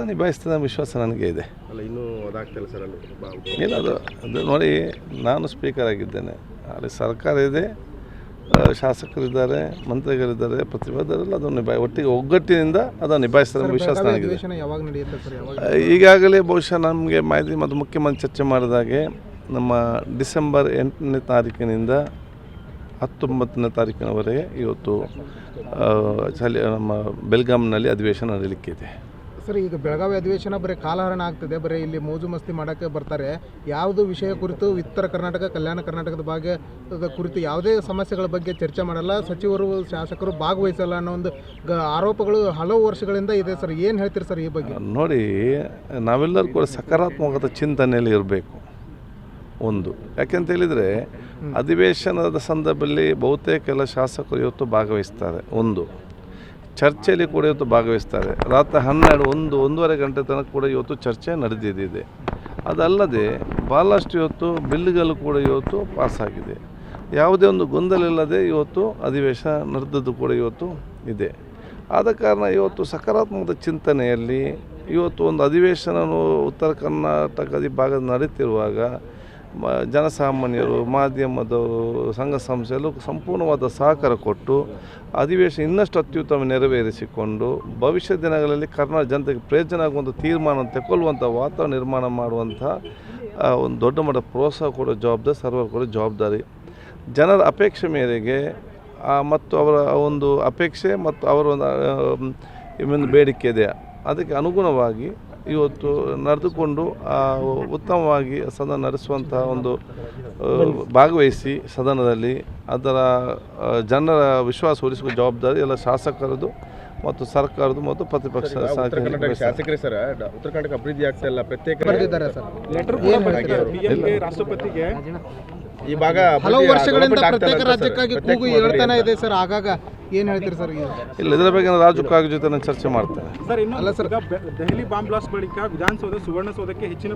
ಅದು ನಿಭಾಯಿಸ್ತದೆ ವಿಶ್ವಾಸ ನನಗೆ ಇದೆ. ಅಲ್ಲ ಇನ್ನೂ ಅದಾಗ್ತಿಲ್ಲ ಸರ್ ಅಲ್ಲಿ ಇಲ್ಲ ಅದು ಅದು ನೋಡಿ ನಾನು ಸ್ಪೀಕರ್ ಆಗಿದ್ದೇನೆ. ಅಲ್ಲಿ ಸರ್ಕಾರ ಇದೆ ಆ, ಶಾಸಕರಿದ್ದಾರೆ ಮಂತ್ರಿಗಳಿದ್ದಾರೆ ಪ್ರತಿಭಟನೆಲ್ಲ ಅದನ್ನು ನಿಭಾಯ್ ಒಟ್ಟಿಗೆ ಒಗ್ಗಟ್ಟಿನಿಂದ ಅದನ್ನು ನಿಭಾಯಿಸ್ತಾರೆ ವಿಶ್ವಾಸ ನನಗಿದೆ. ಅಧಿವೇಶನ ಯಾವಾಗ ನಡೆಯುತ್ತೆ ಸರ್ ಯಾವಾಗ ಈಗಾಗಲೇ ಬಹುಶಃ ನಮಗೆ ಮಾಹಿತಿ ಮತ್ತು ಮುಖ್ಯಮಂತ್ರಿ ಚರ್ಚೆ ಮಾಡಿದಾಗೆ ನಮ್ಮ ಡಿಸೆಂಬರ್ ಎಂಟನೇ ತಾರೀಕಿನಿಂದ ಹತ್ತೊಂಬತ್ತನೇ ತಾರೀಕಿನವರೆಗೆ ಇವತ್ತು ಆ, ನಮ್ಮ ಬೆಲ್ಗಾಮ್ನಲ್ಲಿ ಅಧಿವೇಶನ ನಡೀಲಿಕ್ಕಿದೆ. ಸರ್ ಈಗ ಬೆಳಗಾವಿ ಅಧಿವೇಶನ ಬರೀ ಕಾಲಹರಣ ಆಗ್ತದೆ. ಬರೀ ಇಲ್ಲಿ ಮೋಜು ಮಸ್ತಿ ಮಾಡೋಕ್ಕೆ ಬರ್ತಾರೆ. ಯಾವುದು ವಿಷಯ ಕುರಿತು ಉತ್ತರ ಕರ್ನಾಟಕ ಕಲ್ಯಾಣ ಕರ್ನಾಟಕದ ಬಗ್ಗೆ ಕುರಿತು ಯಾವುದೇ ಸಮಸ್ಯೆಗಳ ಬಗ್ಗೆ ಚರ್ಚೆ ಮಾಡಲ್ಲ. ಸಚಿವರು ಶಾಸಕರು ಭಾಗವಹಿಸಲ್ಲ ಅನ್ನೋ ಒಂದು ಗ ಆರೋಪಗಳು ಹಲವು ವರ್ಷಗಳಿಂದ ಇದೆ ಸರ್. ಏನು ಹೇಳ್ತೀರಿ ಸರ್ ಈ ಬಗ್ಗೆ? ನೋಡಿ ನಾವೆಲ್ಲರೂ ಕೂಡ ಸಕಾರಾತ್ಮಕದ ಚಿಂತನೆಯಲ್ಲಿ ಇರಬೇಕು. ಒಂದು. ಯಾಕೆಂತ ಹೇಳಿದರೆ ಅಧಿವೇಶನದ ಸಂದರ್ಭದಲ್ಲಿ ಬಹುತೇಕ ಎಲ್ಲ ಶಾಸಕರು ಇವತ್ತು ಭಾಗವಹಿಸ್ತಾರೆ. ಒಂದು. ಚರ್ಚೆಯಲ್ಲಿ ಕೂಡ ಇವತ್ತು ಭಾಗವಹಿಸ್ತಾರೆ. ರಾತ್ರಿ ಹನ್ನೆರಡು, ಒಂದು, ಒಂದೂವರೆ ಗಂಟೆ ತನಕ ಕೂಡ ಇವತ್ತು ಚರ್ಚೆ ನಡೆದಿದೆ. ಅದಲ್ಲದೆ ಭಾಳಷ್ಟು ಇವತ್ತು ಬಿಲ್ಗಳು ಕೂಡ ಇವತ್ತು ಪಾಸಾಗಿದೆ ಯಾವುದೇ ಒಂದು ಗೊಂದಲ ಇಲ್ಲದೆ ಇವತ್ತು ಅಧಿವೇಶನ ನಡೆದದ್ದು ಕೂಡ ಇವತ್ತು ಇದೆ. ಆದ ಕಾರಣ ಇವತ್ತು ಸಕಾರಾತ್ಮಕ ಚಿಂತನೆಯಲ್ಲಿ ಇವತ್ತು ಒಂದು ಅಧಿವೇಶನ ಉತ್ತರ ಕರ್ನಾಟಕದ ಭಾಗದ ನಡೀತಿರುವಾಗ ಜನಸಾಮಾನ್ಯರು, ಮಾಧ್ಯಮದವರು, ಸಂಘ ಸಂಸ್ಥೆಯಲ್ಲೂ ಸಂಪೂರ್ಣವಾದ ಸಹಕಾರ ಕೊಟ್ಟು ಅಧಿವೇಶನ ಇನ್ನಷ್ಟು ಅತ್ಯುತ್ತಮ ನೆರವೇರಿಸಿಕೊಂಡು ಭವಿಷ್ಯ ದಿನಗಳಲ್ಲಿ ಕರ್ನಾಟಕ ಜನತೆಗೆ ಪ್ರಯೋಜನ ಆಗುವಂಥ ತೀರ್ಮಾನ ತಗೊಳ್ಳುವಂಥ ವಾತಾವರಣ ನಿರ್ಮಾಣ ಮಾಡುವಂಥ ಒಂದು ದೊಡ್ಡ ಮಟ್ಟ ಪ್ರೋತ್ಸಾಹ ಕೊಡೋ ಜವಾಬ್ದಾರಿ ಸರ್ವರ್ ಕೊಡೋ ಜವಾಬ್ದಾರಿ. ಜನರ ಅಪೇಕ್ಷೆ ಮೇರೆಗೆ ಮತ್ತು ಅವರ ಒಂದು ಅಪೇಕ್ಷೆ ಮತ್ತು ಅವರ ಒಂದು ಬೇಡಿಕೆ ಇದೆ. ಅದಕ್ಕೆ ಅನುಗುಣವಾಗಿ ಇವತ್ತು ನಡೆದುಕೊಂಡು ಆ, ಉತ್ತಮವಾಗಿ ಸದನ ನಡೆಸುವಂತಹ ಒಂದು ಭಾಗವಹಿಸಿ ಸದನದಲ್ಲಿ. ಅದರ ಜನರ ವಿಶ್ವಾಸ ಉಳಿಸುವ ಜವಾಬ್ದಾರಿ ಎಲ್ಲ ಶಾಸಕರದು ಮತ್ತು ಸರ್ಕಾರದ್ದು ಮತ್ತು ಪ್ರತಿಪಕ್ಷ ಶಾಸಕರೇ ಸರ್ ಉತ್ತರ ಕರ್ನಾಟಕ ಅಭಿವೃದ್ಧಿ ಆಗ್ತಾ ಇಲ್ಲ. ಪ್ರತ್ಯೇಕ ರಾಷ್ಟ್ರಪತಿಗೆ ಈ ಭಾಗ ಹಲವು ವರ್ಷಗಳಿಂದ ಪ್ರತ್ಯೇಕ ರಾಜ್ಯಕ್ಕಾಗಿ ಕೂಗು ಹೇಳ್ತಾನೆ ಇದೆ ಸರ್. ಆಗಾಗ ಏನು ಹೇಳ್ತೀರಿ ಸರ್ ಈಗ ಇಲ್ಲ ಇದರ ಬಗ್ಗೆ ರಾಜು ಕಾಗ್ ಜೊತೆ ನಾನು ಚರ್ಚೆ ಮಾಡ್ತೇನೆ ಸರ್ ಇನ್ನು ಅಲ್ಲ ಸರ್. ದೆಹಲಿ ಬಾಂಬ್ ಬ್ಲಾಸ್ಟ್ ಬಳಿಕ ವಿಧಾನಸೌಧ ಸುವರ್ಣಸೌಧಕ್ಕೆ ಹೆಚ್ಚಿನ